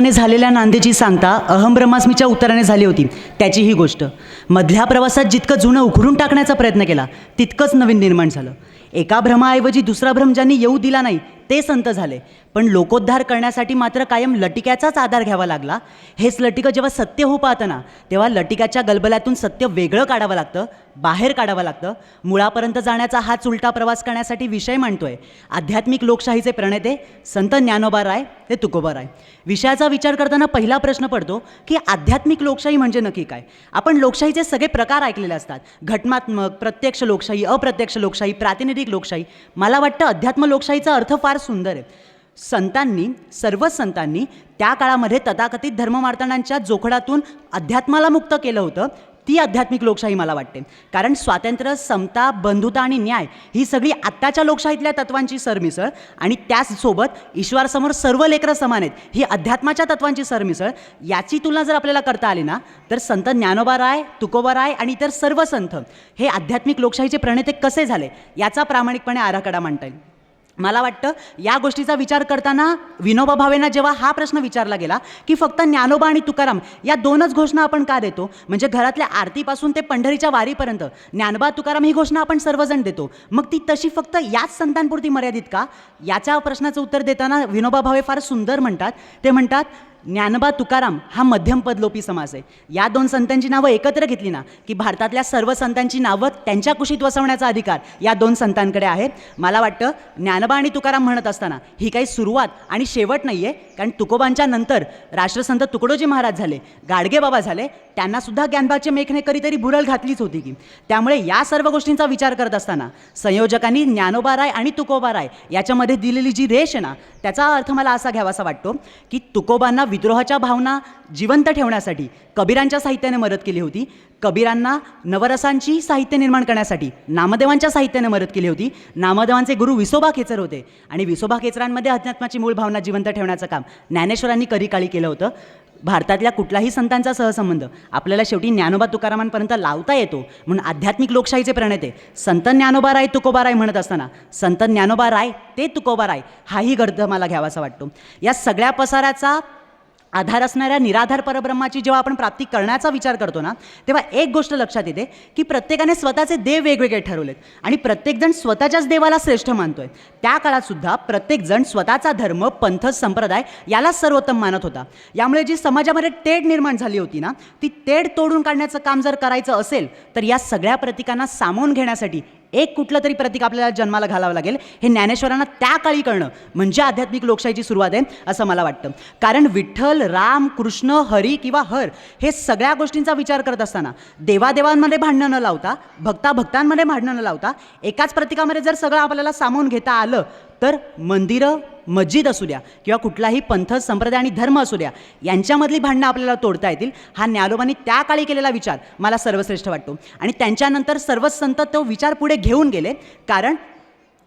ने झालेल्या नांदेची सांगता अहम ब्रह्मास्मीच्या उत्तराने झाली होती. त्याची ही गोष्ट. मधल्या प्रवासात जितकं जुनं उखडून टाकण्याचा प्रयत्न केला तितकंच नवीन निर्माण झालं. एका भ्रमाऐवजी दुसरा भ्रम ज्यांनी येऊ दिला नाही ते संत झाले. पण लोकोद्धार करण्यासाठी मात्र कायम लटिक्याचाच आधार घ्यावा लागला. हेच लटिकं जेव्हा सत्य हो पाहतं ना तेव्हा लटिकाच्या गलबल्यातून सत्य वेगळं काढावं लागतं बाहेर काढावं लागतं. मुळापर्यंत जाण्याचा हाच उलटा प्रवास करण्यासाठी विषय मांडतोय. आध्यात्मिक लोकशाहीचे प्रणेते संत ज्ञानोबा राय ते तुकोबा राय. विषयाचा विचार करताना पहिला प्रश्न पडतो की आध्यात्मिक लोकशाही म्हणजे नक्की काय? आपण लोकशाहीचे सगळे प्रकार ऐकलेले असतात. घटनात्मक प्रत्यक्ष लोकशाही अप्रत्यक्ष लोकशाही प्रातिनिधिक लोकशाही. मला वाटतं अध्यात्म लोकशाहीचा अर्थ फार सुंदर आहे. संतांनी सर्व संतांनी त्या काळामध्ये तथाकथित धर्ममार्तणांच्या जोखडातून अध्यात्माला मुक्त केलं होतं ती आध्यात्मिक लोकशाही मला वाटते. कारण स्वातंत्र्य समता बंधुता आणि न्याय ही सगळी आत्ताच्या लोकशाहीतल्या तत्वांची सरमिसळ आणि त्याचसोबत ईश्वरासमोर सर्व लेकरं समान आहेत ही अध्यात्माच्या तत्वांची सरमिसळ. याची तुलना जर आपल्याला करता आली ना तर संत ज्ञानोबा राय तुकोबा राय आणि इतर सर्व संत हे आध्यात्मिक लोकशाहीचे प्रणेते कसे झाले याचा प्रामाणिकपणे आराखडा मांडता येईल. मला वाटतं या गोष्टीचा विचार करताना विनोबा भावेंना जेव्हा हा प्रश्न विचारला गेला की फक्त ज्ञानोबा आणि तुकाराम या दोनच घोषणा आपण का देतो? म्हणजे घरातल्या आरतीपासून ते पंढरीच्या वारीपर्यंत ज्ञानबा तुकाराम ही घोषणा आपण सर्वजण देतो. मग ती तशी फक्त याच संतांपुरती मर्यादित का? याच्या प्रश्नाचं उत्तर देताना विनोबा भावे फार सुंदर म्हणतात. ते म्हणतात ज्ञानबा तुकाराम हा मध्यमपदलोपी समाज आहे. या दोन संतांची नावं एकत्र घेतली ना की भारतातल्या सर्व संतांची नावं त्यांच्या कुशीत वसवण्याचा अधिकार या दोन संतांकडे आहे मला वाटतं ज्ञानबा आणि तुकाराम म्हणत असताना ही काही सुरुवात आणि शेवट नाही आहे कारण तुकोबांच्या नंतर राष्ट्रसंत तुकडोजी महाराज झाले गाडगे बाबा झाले त्यांनासुद्धा ज्ञानबाचे मेखणे कधीतरी भुरळ घातलीच होती की. त्यामुळे या सर्व गोष्टींचा विचार करत असताना संयोजकांनी ज्ञानोबा राय आणि तुकोबा राय याच्यामध्ये दिलेली जी रेष आहे ना त्याचा अर्थ मला असा घ्यावासा वाटतो की तुकोबांना विद्रोहाच्या भावना जिवंत ठेवण्यासाठी कबीरांच्या साहित्याने मदत केली होती. कबीरांना नवरसांची साहित्य निर्माण करण्यासाठी नामदेवांच्या साहित्याने मदत केली होती. नामदेवांचे गुरु विसोबा खेचर होते आणि विसोबा खेचरांमध्ये अध्यात्माची मूळ भावना जिवंत ठेवण्याचं काम ज्ञानेश्वरांनी कधीकाळी केलं होतं. भारतातल्या कुठलाही संतांचा सहसंबंध आपल्याला शेवटी ज्ञानोबा तुकारामांपर्यंत लावता येतो म्हणून आध्यात्मिक लोकशाहीचे प्रणेते संत ज्ञानोबा राय तुकोबा राय म्हणत असताना संत ज्ञानोबा राय ते तुकोबा राय हाही गर्द मला घ्यावासा वाटतो. या सगळ्या पसाराचा आधार असणाऱ्या निराधार परब्रह्माची जेव्हा आपण प्राप्ती करण्याचा विचार करतो ना तेव्हा एक गोष्ट लक्षात येते की प्रत्येकाने स्वतःचे देव वेगवेगळे ठरवलेत. आणि प्रत्येकजण स्वतःच्याच देवाला श्रेष्ठ मानतोय. त्या काळात सुद्धा प्रत्येकजण स्वतःचा धर्म पंथ संप्रदाय याला सर्वोत्तम मानत होता. यामुळे जी समाजामध्ये तेढ निर्माण झाली होती ना ती तेढ तोडून काढण्याचं काम जर करायचं असेल तर या सगळ्या प्रतीकांना सामावून घेण्यासाठी एक कुठलं तरी प्रतीक आपल्याला जन्माला घालावं लागेल हे ज्ञानेश्वरांना त्या काळी कळणं म्हणजे आध्यात्मिक लोकशाहीची सुरुवात आहे असं मला वाटतं. कारण विठ्ठल राम कृष्ण हरी किंवा हर हे सगळ्या गोष्टींचा विचार करत असताना देवादेवांमध्ये भांडणं न लावता भक्ता भक्तांमध्ये भांडणं न लावता एकाच प्रतीकामध्ये जर सगळं आपल्याला सामावून घेता आलं तर मंदिरं मस्जिद असू द्या किंवा कुठलाही पंथ संप्रदाय आणि धर्म असू द्या यांच्यामधली भांडणं आपल्याला तोडता येतील. हा ज्ञानोबांनी त्या काळी केलेला विचार मला सर्वश्रेष्ठ वाटतो. आणि त्यांच्यानंतर सर्वच संत तो विचार पुढे घेऊन गेले कारण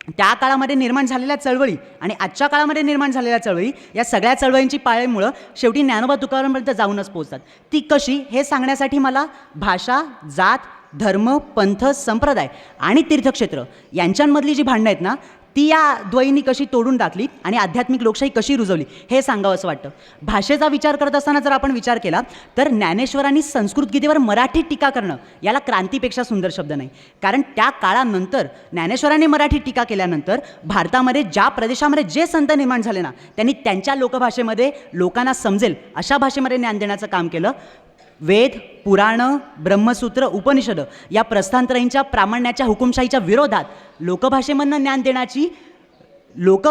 त्या काळामध्ये निर्माण झालेल्या चळवळी आणि आजच्या काळामध्ये निर्माण झालेल्या चळवळी या सगळ्या चळवळींची पाळीमुळं शेवटी ज्ञानोबा तुकारामपर्यंत जाऊनच पोहोचतात. ती कशी हे सांगण्यासाठी मला भाषा जात धर्म पंथ संप्रदाय आणि तीर्थक्षेत्र यांच्यामधली जी भांडणं आहेत ना ती या द्वयींनी कशी तोडून टाकली आणि आध्यात्मिक लोकशाही कशी रुजवली हे सांगावं असं वाटतं. भाषेचा विचार करत असताना जर आपण विचार केला तर ज्ञानेश्वरांनी संस्कृत गीतेवर मराठी टीका करणं याला क्रांतीपेक्षा सुंदर शब्द नाही. कारण त्या काळानंतर ज्ञानेश्वरांनी मराठी टीका केल्यानंतर भारतामध्ये ज्या प्रदेशामध्ये जे संत निर्माण झाले ना त्यांनी त्यांच्या लोकभाषेमध्ये लोकांना समजेल अशा भाषेमध्ये ज्ञान देण्याचं काम केलं. वेद पुराणं ब्रह्मसूत्र उपनिषद या प्रस्थांतराईंच्या प्रामाण्याच्या हुकुमशाहीच्या विरोधात लोकभाषेमधनं ज्ञान देण्याची लोक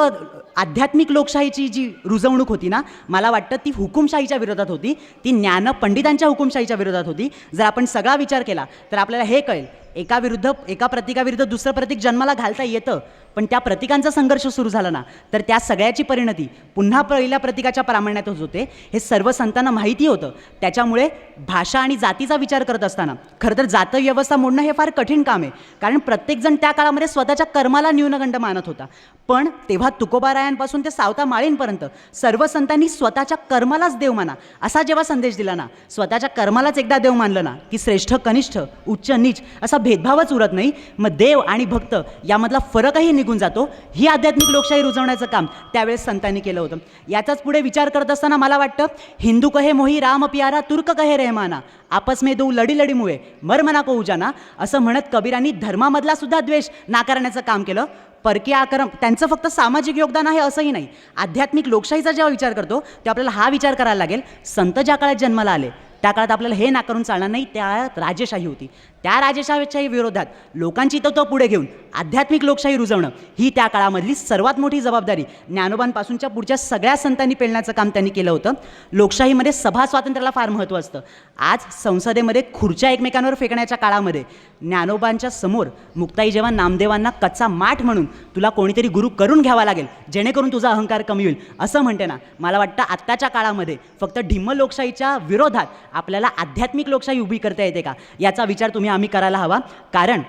आध्यात्मिक लोकशाहीची जी रुजवणूक होती ना मला वाटतं ती हुकुमशाहीच्या विरोधात होती. ती ज्ञानपंडितांच्या हुकुमशाहीच्या विरोधात होती. जर आपण सगळा विचार केला तर आपल्याला हे कळेल एका विरुद्ध एका प्रतिकाविरुद्ध दुसरं प्रतीक जन्माला घालता येतं पण त्या प्रतिकांचा संघर्ष सुरू झाला ना तर त्या सगळ्याची परिणती पुन्हा पहिल्या प्रतिकाच्या प्रामाण्यातच होते. हे सर्व संतांना माहिती होतं. त्याच्यामुळे भाषा आणि जातीचा विचार करत असताना खरं तर जात व्यवस्था मोडणं हे फार कठीण काम आहे कारण प्रत्येकजण त्या काळामध्ये स्वतःच्या कर्माला न्यूनगंड मानत होता. पण तेव्हा तुकोबारायांपासून ते सावता माळींपर्यंत सर्व संतांनी स्वतःच्या कर्मालाच देव माना असा जेव्हा संदेश दिला ना स्वतःच्या कर्मालाच एकदा देव मानलं ना की श्रेष्ठ कनिष्ठ उच्च नीच असा भेदभावच उरत नाही. मग देव आणि भक्त यामधला फरकही निघून जातो. ही आध्यात्मिक लोकशाही रुजवण्याचं काम त्यावेळेस संतांनी केलं होतं. याचाच पुढे विचार करत असताना मला वाटतं हिंदू कहे मोही राम पियारा तुर्क कहे रेहमाना आपस मे दो लढी लढीमुळे मर मना को उजाना असं म्हणत कबीरांनी धर्मामधला सुद्धा द्वेष नाकारण्याचं काम केलं. परकीय आक्रम त्यांचं फक्त सामाजिक योगदान आहे असंही नाही. आध्यात्मिक लोकशाहीचा जेव्हा विचार करतो तेव्हा आपल्याला हा विचार करायला लागेल संत ज्या काळात जन्माला आले त्या काळात आपल्याला हे नाकारून चालणार नाही त्या राजेशाही होती. त्या राजेशाहीच्या विरोधात लोकांची तो पुढे घेऊन आध्यात्मिक लोकशाही रुजवणं ही त्या काळामधली सर्वात मोठी जबाबदारी ज्ञानोबांपासूनच्या पुढच्या सगळ्या संतांनी पेलण्याचं काम त्यांनी केलं होतं. लोकशाहीमध्ये सभा स्वातंत्र्याला फार महत्त्व असतं. आज संसदेमध्ये खुर्च्या एकमेकांवर फेकण्याच्या काळामध्ये ज्ञानोबांच्या समोर मुक्ताई जेव्हा नामदेवांना कच्चा माठ म्हणून तुला कोणीतरी गुरु करून घ्यावा लागेल जेणेकरून तुझा अहंकार कमी होईल असं म्हणते ना मला वाटतं आत्ताच्या काळामध्ये फक्त ढिम्म लोकशाहीच्या विरोधात आपल्याला आध्यात्मिक लोकशाही उभी करता येते का? याचा विचार तुम्ही आम्ही करायला हवा. कारण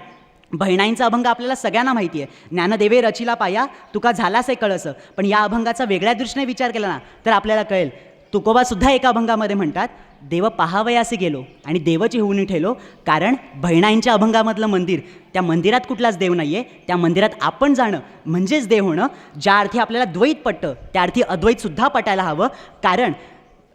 बहिणाईंचा अभंग आपल्याला सगळ्यांना माहिती आहे. ज्ञानदेवे रचिला पाया तुका झालास आहे कळसं. पण या अभंगाचा वेगळ्या दृष्टीने विचार केला ना तर आपल्याला कळेल तुकोबासुद्धा एका अभंगामध्ये म्हणतात देव पहावयासे गेलो आणि देवची होऊन ठेलो कारण बहिणाईंच्या अभंगामधलं मंदिर त्या मंदिरात कुठलाच देव नाही आहे त्या मंदिरात आपण जाणं म्हणजेच देव होणं ज्या अर्थी आपल्याला द्वैत पटतं त्या अर्थी अद्वैतसुद्धा पटायला हवं. कारण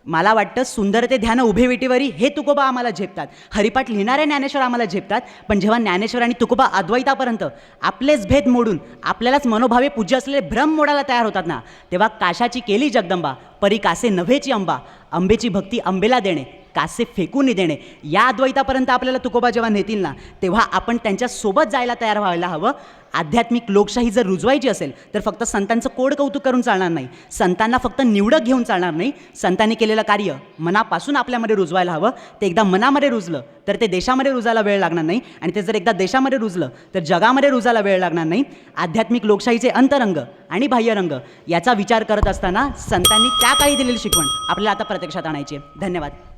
मला वाटतं सुंदर ते ध्यान उभे विटीवरी हे तुकोबा आम्हाला झेपतात. हरिपाठ लिहिणारे ज्ञानेश्वर आम्हाला झेपतात पण जेव्हा ज्ञानेश्वर आणि तुकोबा अद्वैतापर्यंत आपलेच भेद मोडून आपल्यालाच मनोभावे पूज्य असलेले भ्रम मोडायला तयार होतात ना तेव्हा काशाची केली जगदंबा परी कासे नव्हेची अंबा अंबेची भक्ती अंबेला देणे कासे फेकून देणे. या अद्वैतापर्यंत आपल्याला तुकोबा जेव्हा नेतील ना तेव्हा आपण त्यांच्यासोबत जायला तयार व्हायला हवं. आध्यात्मिक लोकशाही जर रुजवायची असेल तर फक्त संतांचं कोड कौतुक करून चालणार नाही. संतांना फक्त निवडक घेऊन चालणार नाही. संतांनी केलेलं कार्य मनापासून आपल्यामध्ये रुजवायला हवं. ते एकदा मनामध्ये रुजलं तर ते देशामध्ये रुजायला वेळ लागणार नाही. आणि ते जर एकदा देशामध्ये रुजलं तर जगामध्ये रुजायला वेळ लागणार नाही. आध्यात्मिक लोकशाहीचे अंतरंग आणि बाह्यरंग याचा विचार करत असताना संतांनी त्या काळी दिलेली शिकवण आपल्याला आता प्रत्यक्षात आणायची आहे. धन्यवाद.